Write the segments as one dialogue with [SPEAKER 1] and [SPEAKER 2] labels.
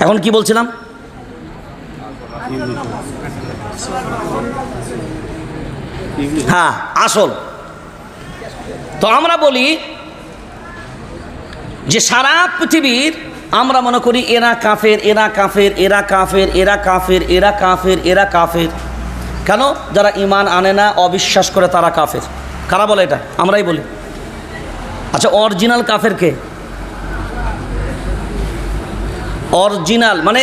[SPEAKER 1] এখন কি বলছিলাম? হ্যাঁ আসল। তো আমরা বলি যে সারা পৃথিবীর আমরা মনে করি এরা কাফের এরা কাফের এরা কাফের এরা কাফের এরা কাফের এরা কাফের। কেন? যারা ইমান আনে না, অবিশ্বাস করে তারা কাফের। কারা বলে এটা? আমরাই বলি। আচ্ছা অরিজিনাল কাফের কে? অরিজিনাল মানে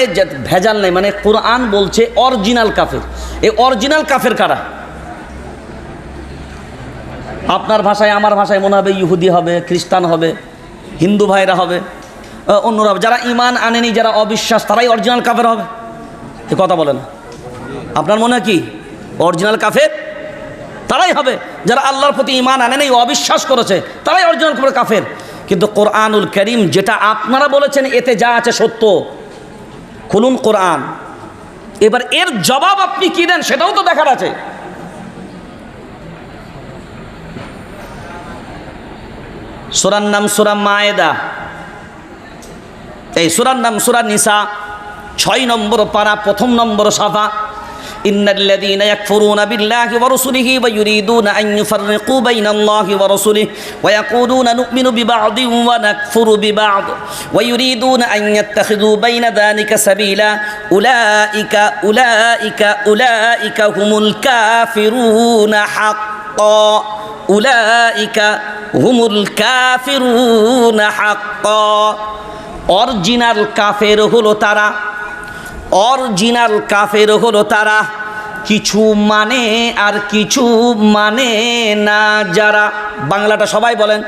[SPEAKER 1] ভেজাল নেই মানে কোরআন বলছে অরিজিনাল কাফের। এই অরিজিনাল কাফের কারা? আপনার ভাষায়, আমার ভাষায় মনে হবে ইহুদি হবে, খ্রিস্টান হবে, হিন্দু ভাইরা হবে অন্যরা যারা ইমান আনেনি, যারা অবিশ্বাস, তারাই অরিজিনাল কাফের হবে। এ কথা বলে না। আপনার মনে হয় কি? অরিজিনাল কাফের? তারাই হবে। যারা আল্লাহর প্রতি ইমান আনেনি, অবিশ্বাস করেছে, তারাই অরিজিনাল কাফের। কিন্তু কোরআনুল করিম যেটা আপনারা বলেছেন, এতে যা আছে সত্য। খুলুন কোরআন। এবার এর জবাব আপনি কি দেন সেটাও তো দেখার আছে। সুরার নাম সুরা মায়েদা। এই সুরার নাম সুরা নিসা। ছয় নম্বর পারা, প্রথম নম্বর সাফা। إن الذين يكفرون بالله ورسله ويريدون أن يفرقوا بين الله ورسله ويقولون نؤمن ببعض ونكفر ببعض ويريدون أن يتخذوا بين ذلك سبيلا أولئك أولئك أولئك هم الكافرون حقا أولئك هم الكافرون حقا অরিজিনাল কাফের হলো তারা অরিজিনাল কাফের হলো তারা। কিছু মানে আর কিছু মানে না যারা। বাংলাটা সবাই বলেন।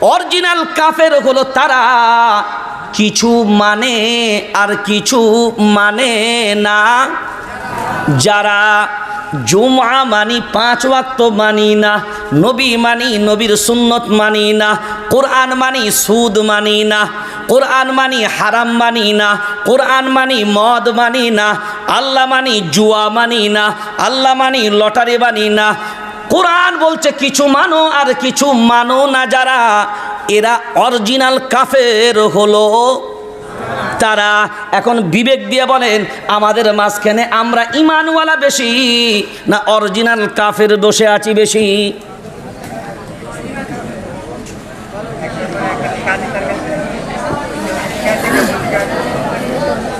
[SPEAKER 1] অরিজিনাল কাফের হলো তারা। কিছু মানে আর কিছু মানে না যারা। জুমা মানি, পাঁচ ওয়াক্ত মানি না। নবী মানি, নবীর সুন্নত মানি না। কোরআন মানি, সুদ মানি না। কোরআন মানি, হারাম মানি না। কোরআন মানি, মদ মানি না। আল্লাহ মানি, জুয়া মানি না। আল্লাহ মানি, লটারি মানি না। কোরআন বলছে, কিছু মানো আর কিছু মানো না যারা। এরা অরিজিনাল কাফের হলো। তারা এখন বিবেক দিয়ে বলেন, আমাদের মাঝখানে আমরা ইমানওয়ালা বেশি না অরিজিনাল কাফের বসে আছি বেশি।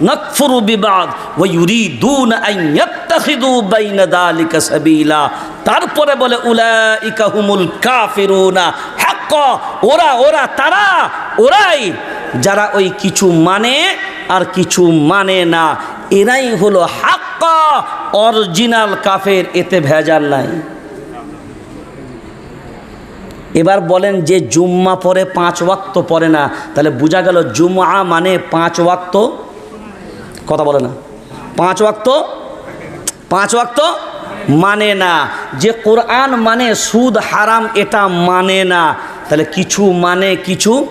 [SPEAKER 1] نكفر ببعض ويريدون أن يتخذوا بين ذلك سبيلا তারপরে বলে উলাইকা হুমুল কাফিরুনা হাক্কা ওরা ওরা তারা ওরাই যারা ওই কিছু মানে আর কিছু মানে না এরাই হলো হাক্কা অরিজিনাল কাফের এতে ভেজাল নাই এবার বলেন যে জুম্মা পরে পাঁচ ওয়াক্ত পড়ে না তাহলে বোঝা গেল জুম্মা মানে পাঁচ ওয়াক্ত কথা বলে না। পাঁচ ওয়াক্ত পাঁচ ওয়াক্ত মানে না। যে কোরআন মানে সুদ হারাম, এটা মানে না। তাহলে কিছু মানে কিছু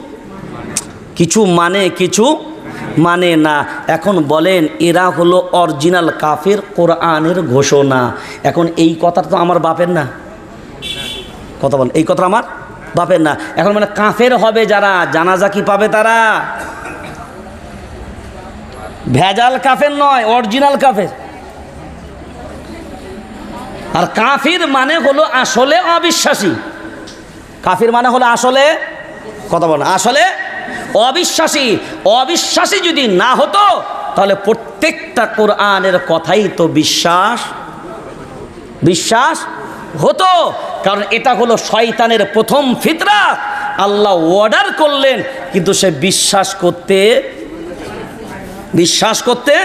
[SPEAKER 1] কিছু মানে কিছু মানে না। এখন বলেন, এরা হলো অরিজিনাল কাফের কোরআনের ঘোষণা। এখন এই কথা তো আমার বাপের না। কথা বল এই কথা আমার বাপের না। এখন মানে কাফের হবে যারা, জানাজা কি পাবে তারা? ভেজাল কাফের নয় অরিজিনাল কাফের। আর কাফির মানে হলো আসলে অবিশ্বাসী। কাফির মানে হলো আসলে, কথা বল আসলে অবিশ্বাসী। অবিশ্বাসী যদি না হতো, তাহলে প্রত্যেকটা কোরআনের কথাই তো বিশ্বাস। বিশ্বাস হতো, কারণ এটা হলো শয়তানের প্রথম ফিতরা। আল্লাহ অর্ডার করলেন, কিন্তু সে বিশ্বাস করতে বিশ্বাস করতে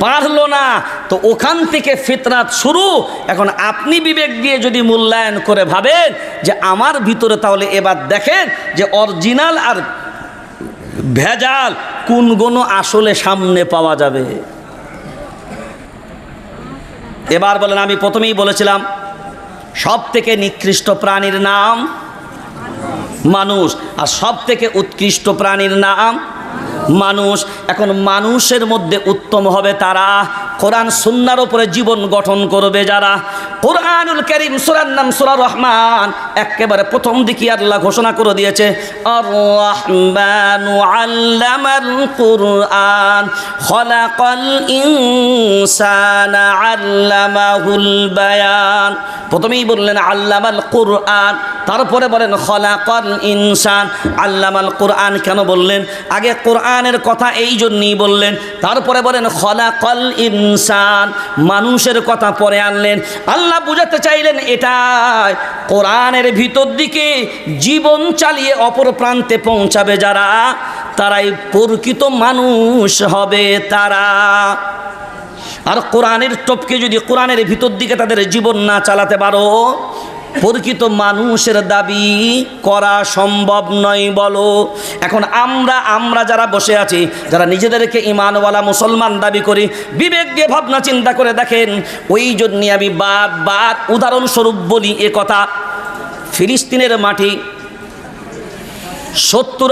[SPEAKER 1] পারল না। তো ওখান থেকে ফিতরাত শুরু। এখন আপনি বিবেক দিয়ে যদি মূল্যায়ন করে ভাবেন যে আমার ভিতরে তাহলে এবার দেখেন যে অরিজিনাল আর ভেজাল কোন কোনগুলো আসলে সামনে পাওয়া যাবে। এবার বলেন, আমি প্রথমেই বলেছিলাম সব থেকে নিকৃষ্ট প্রাণীর নাম মানুষ। আর সব থেকে উৎকৃষ্ট প্রাণীর নাম মানুষ। এখন মানুষের মধ্যে উত্তম হবে তারা। কোরআন সুন্নার উপরে জীবন গঠন করবে যারা? কোরআনুল করিম, সুরার নাম সুরা রহমান। একেবারে প্রথম দিকে আল্লাহ ঘোষণা করে দিয়েছে প্রথমেই বললেন, আল্লামাল কুরআন। তারপরে বলেন, খলাকাল ইনসান। আল্লামাল কোরআন কেন বললেন? আগে কোরআনের কথা এই জন্যই বললেন। তারপরে বলেন, খলাকাল ইনসান, মানুষের কথা পরে আনলেন। আল্লাহ বুঝাতে চাইলেন এটাই, কোরআনের ভিতর দিকে জীবন চালিয়ে অপর প্রান্তে পৌঁছাবে যারা, তারাই প্রকৃত মানুষ হবে তারা। আর কোরআনের টপকে যদি কোরআনের ভিতর দিকে তাদের জীবন না চালাতে পারো প্রকৃত মানুষের দাবি করা সম্ভব নয়, বলো। এখন আমরা আমরা যারা বসে আছি, যারা নিজেদেরকে ইমানওয়ালা মুসলমান দাবি করি, বিবেক দিয়ে ভাবনা চিন্তা করে দেখেন, ওই জন্যে আমি বার বার উদাহরণস্বরূপ বলি এ কথা, ফিলিস্তিনের মাটি সত্তর